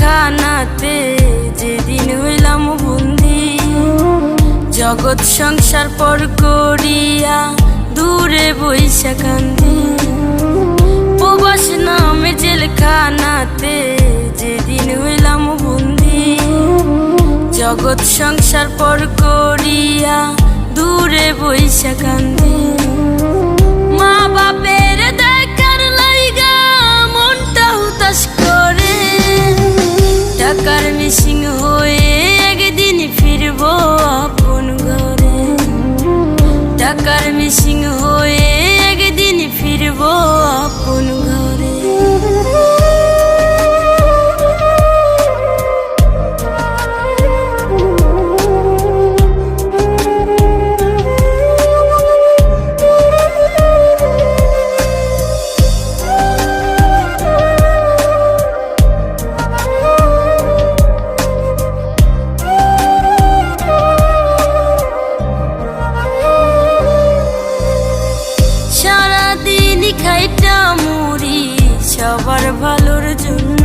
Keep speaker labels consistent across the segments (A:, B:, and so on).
A: খানাতে যেদিন হইলাম বন্দি। জগৎ সংসার পর করিয়া দূরে বৈশা কান্দি। প্রবাস নামে জেলখানাতে যেদিন হইলাম বন্দি। জগৎ সংসার পর করিয়া দূরে বৈশা কান্দি। আপন খাইটা মুড়ি সবার ভালোর জন্য।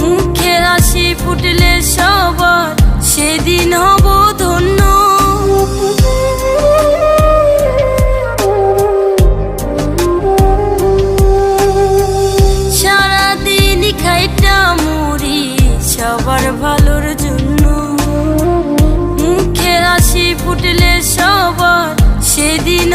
A: মুখের হাসি ফুটলে সবার সেদিন হব ধন্য। সারাদিন খাইটা মুড়ি সবার ভালোর জন্য। মুখের হাসি ফুটলে সবার সেদিন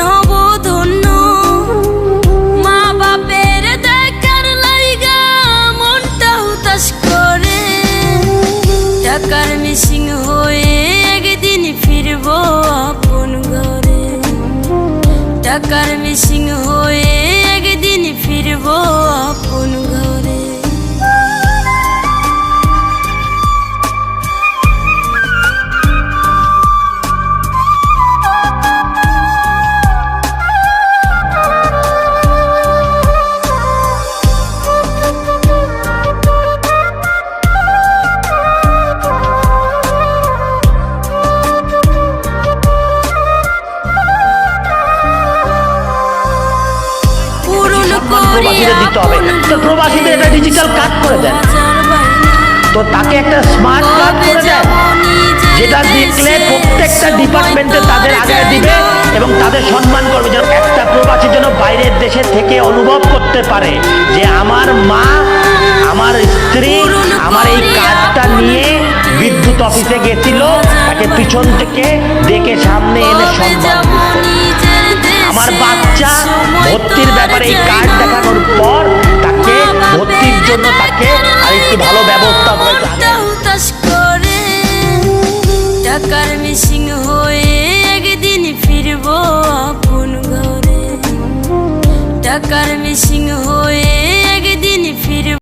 A: টাকার মিসিং হয়ে একদিন ফিরব আপন ঘরে টাকার মিসিং হয়ে একদিন ফিরব আপন
B: প্রবাসীদের দিতে হবে। তো প্রবাসীদের
A: দুঃখে
B: digital card করে দেন। তো তাকে একটা স্মার্ট কার্ড করে দেন, যেটা দেখলে প্রত্যেকটা ডিপার্টমেন্টে তাদের আগে দিবে এবং তাদের সম্মান করবে, যেন একটা প্রবাসী যেন বাইরের দেশে থেকে অনুভব করতে পারে যে আমার মা, আমার স্ত্রী, আমার এই কার্ডটা নিয়ে বিদ্যুৎ অফিসে গেছিল, তাকে পিছন থেকে ডেকে সামনে এনে সম্মান জন্য তাকে
A: আর
B: একটু ভালো ব্যবস্থা করে
A: টাকার মিসিং হয়ে